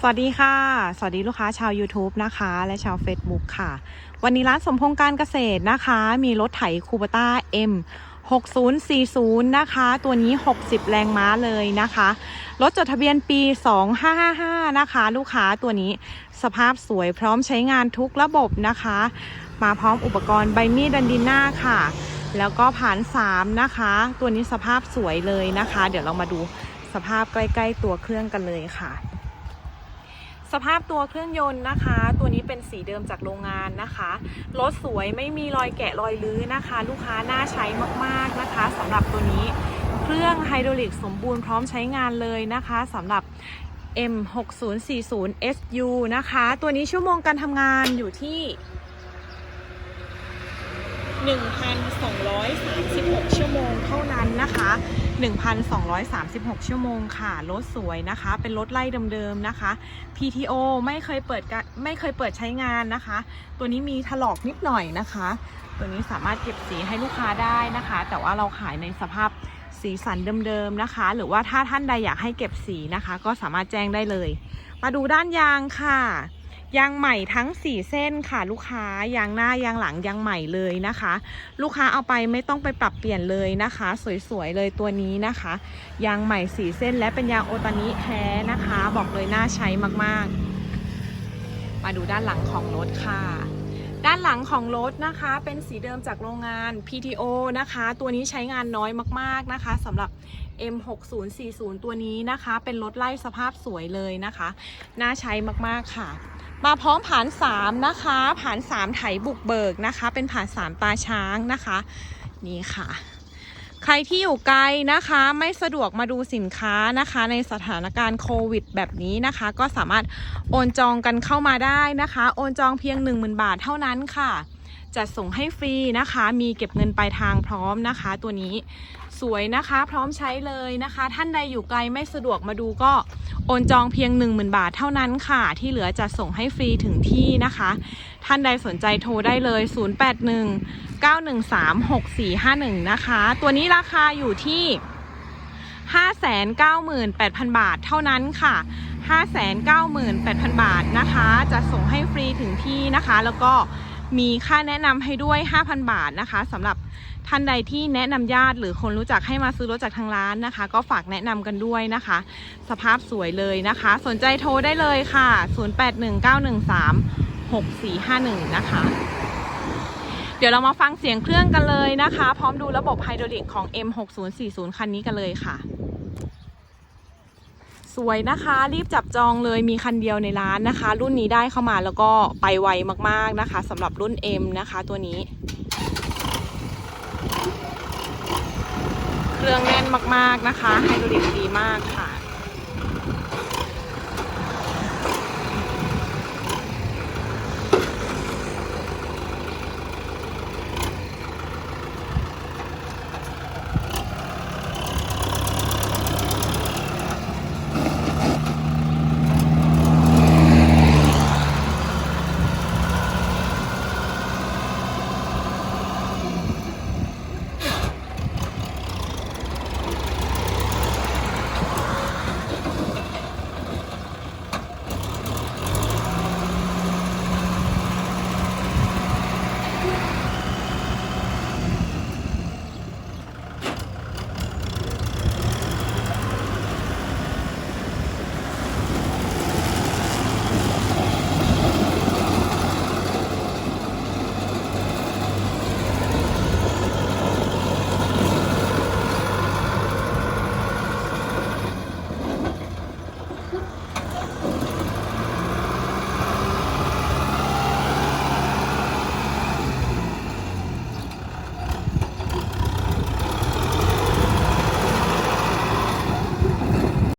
สวัสดีค่ะ สวัสดีลูกค้าชาว YouTube นะคะ และชาว Facebook ค่ะ วันนี้ร้านสมพงษ์การเกษตรนะคะ มีรถไถคูปต้า M 6040 นะคะ ตัวนี้ 60 แรงม้าเลยนะคะ รถจดทะเบียนปี 2555 นะคะ ลูกค้าตัวนี้สภาพสวยพร้อมใช้งานทุกระบบนะคะ มาพร้อมอุปกรณ์ใบมีดดันดินหน้าค่ะ แล้วก็ผ่าน 3 นะคะ ตัวนี้สภาพสวยเลยนะคะ เดี๋ยวเรามาดูสภาพใกล้ ๆ ตัวเครื่องกันเลยค่ะ สภาพตัวเครื่องยนต์นะคะ ตัวนี้เป็นสีเดิมจากโรงงานนะคะรถสวยไม่มีรอยแกะรอยลื้อนะคะ ลูกค้าน่าใช้มากๆนะคะสำหรับตัวนี้เครื่องไฮดรอลิกสมบูรณ์พร้อมใช้งานเลยนะคะสำหรับ M6040 SU นะคะ ตัวนี้ชั่วโมงการทำงานอยู่ที่ 1,236 ชั่วโมงเท่านั้นนะคะ 1,236 ชั่วโมงค่ะ รถสวยนะคะ เป็นรถไล่เดิมๆนะคะ PTO ไม่เคยเปิดไม่เคยเปิดใช้งานนะคะ ตัวนี้มีถลอกนิดหน่อยนะคะ ตัวนี้สามารถเก็บสีให้ลูกค้าได้นะคะ แต่ว่าเราขายในสภาพสีสันเดิมๆนะคะ หรือว่าถ้าท่านใดอยากให้เก็บสีนะคะ ก็สามารถแจ้งได้เลย มาดูด้านยางค่ะ ยางใหม่ทั้ง 4 เส้นค่ะลูกค้ายางหน้ายางหลังยางใหม่เลยนะคะ ลูกค้าเอาไปไม่ต้องไปปรับเปลี่ยนเลยนะคะ สวยๆเลยตัวนี้นะคะ ยางใหม่ 4 เส้นและเป็นยางโอตานิแท้นะคะ บอกเลยน่าใช้มากๆ มาดูด้านหลังของรถค่ะ ด้านหลังของรถนะคะเป็นสีเดิมจากโรงงาน PTO นะคะ ตัวนี้ใช้งานน้อยมากๆนะคะสำหรับ M6040 ตัวนี้นะคะ เป็นรถไล่สภาพสวยเลยนะคะ น่าใช้มากๆค่ะ มาพร้อมผาน3นะคะผาน3ไถบุกเบิกนะคะ เป็นผาน3ตาช้างนะคะ นี่ค่ะ ใครที่อยู่ไกลนะคะ ไม่สะดวกมาดูสินค้านะคะ ในสถานการณ์โควิด แบบนี้นะคะ ก็สามารถโอนจองกันเข้ามาได้นะคะ โอนจองเพียง 10,000 บาทเท่านั้นค่ะ จะส่งให้ฟรีนะคะ มีเก็บเงินปลายทางพร้อมนะคะ ตัวนี้สวยนะคะ พร้อมใช้เลยนะคะ ท่านใดอยู่ไกลไม่สะดวกมาดูก็โอนจองเพียง 10,000 บาทเท่านั้นค่ะ ที่เหลือจะส่งให้ฟรีถึงที่นะคะ ท่านใดสนใจโทรได้เลย 081 913 6451 นะคะ ตัวนี้ราคาอยู่ที่ 598,000 บาทเท่านั้นค่ะ 598,000 บาทนะคะ จะส่งให้ฟรีถึงที่นะคะ แล้วก็ มีค่าแนะนำให้ด้วย 5,000 บาทนะคะสำหรับท่านใดที่แนะนำญาติหรือคนรู้จักให้มาซื้อรถจากทางร้านนะคะ ก็ฝากแนะนำกันด้วยนะคะ สภาพสวยเลยนะคะ สนใจโทรได้เลยค่ะ 0819136451 นะคะ เดี๋ยวเรามาฟังเสียงเครื่องกันเลยนะคะ พร้อมดูระบบไฮดรอลิกของ M6040 คันนี้กันเลยค่ะ สวยนะคะ รีบจับจองเลยมีคันเดียวในร้านนะคะ รุ่นนี้ได้เข้ามาแล้วก็ไปไวมากๆนะคะสำหรับรุ่น M นะคะ ตัวนี้ เครื่องแน่นมากๆนะคะไฮดรอลิกดีมากค่ะ